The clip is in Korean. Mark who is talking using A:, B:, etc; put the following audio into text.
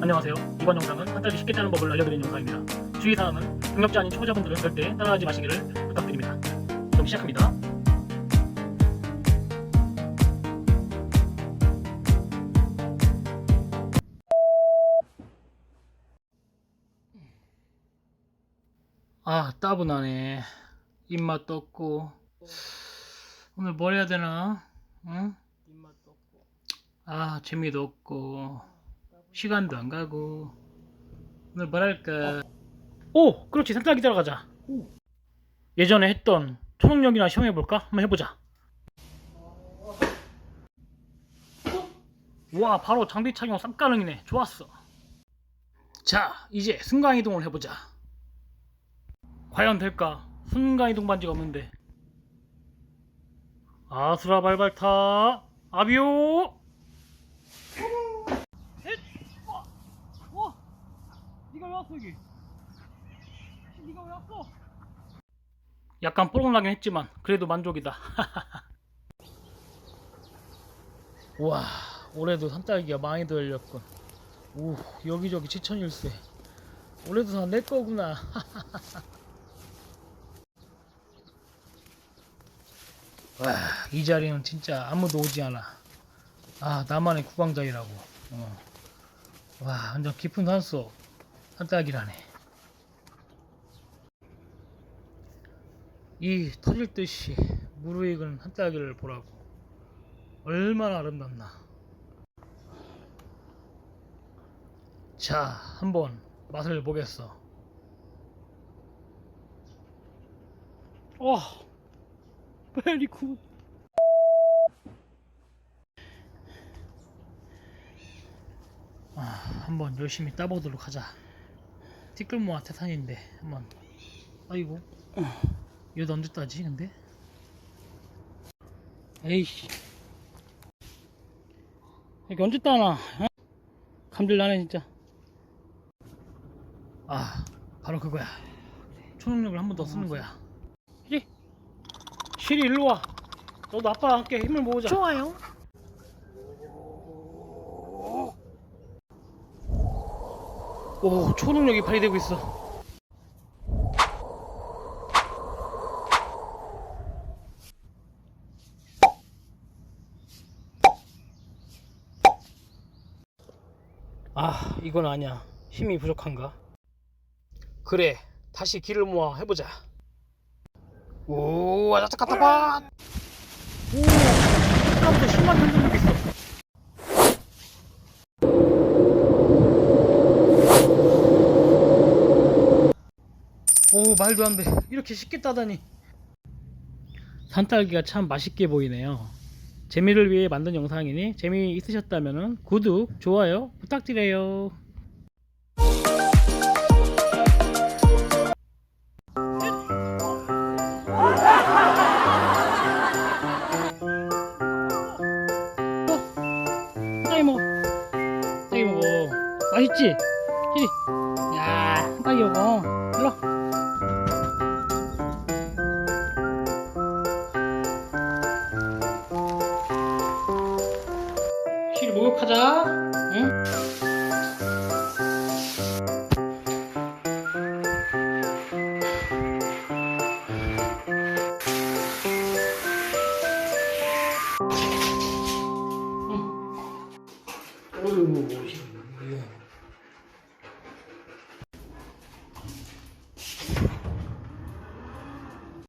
A: 안녕하세요. 이번 영상은 한자리 쉽게 짜는 법을 알려드리는 영상입니다. 주의사항은 능력자 아닌 초보자분들은 절대 따라하지 마시기를 부탁드립니다. 그럼 시작합니다. 아 따분하네. 입맛 떴고 오늘 뭘 해야 되나? 응? 아 재미도 없고 시간도 안 가고. 오늘 뭘 할까? 오 그렇지. 산딸기 따라 가자. 예전에 했던 초능력이나 시험해볼까? 한번 해보자. 와 바로 장비 착용 쌉가능이네. 좋았어. 자 이제 순간이동을 해보자. 과연 될까? 순간이동 반지가 없는데. 아수라 발발타 아비오 네가 왜 왔어 여기? 네가 왜 왔어? 약간 뽀록나긴 했지만 그래도 만족이다. 와, 올해도 산딸기가 많이 더 열렸군. 오, 여기저기 지천일세. 올해도 다내 거구나. 와, 이 자리는 진짜 아무도 오지 않아. 아, 나만의 구강자이라고. 어. 와, 완전 깊은 산속 한딸기라네. 이 터질 듯이 무르익은 한딸기를 보라고. 얼마나 아름답나. 자, 한번 맛을 보겠어. 와, 베리 굿. 아, 한번 열심히 따보도록 하자. 티끌 모아 태산인데 한번. 아이고. 이거 언제 따지 근데? 에이씨. 이게 언제 따나? 어? 감질 나네 진짜. 아, 바로 그거야. 초능력을 한 번 더 쓰는 거야. 시리, 시리 일로 와. 너도 아빠와 함께 힘을 모으자.
B: 좋아요.
A: 오, 초능력이 발휘되고 있어. 아, 이건 아니야. 힘이 부족한가? 그래, 다시 기를 모아 해보자. 오, 아자짜 까타파! 오, 아까부터 심한 흔들리고 있어. 말도 안 돼. 이렇게 쉽게 따다니. 산딸기가 참 맛있게 보이네요. 재미를 위해 만든 영상이니 재미 있으셨다면 구독, 좋아요 부탁드려요. 먹어. 맛있지? 시리. 야, 딸기 먹어. 일로. 틀어. 응? 어이구,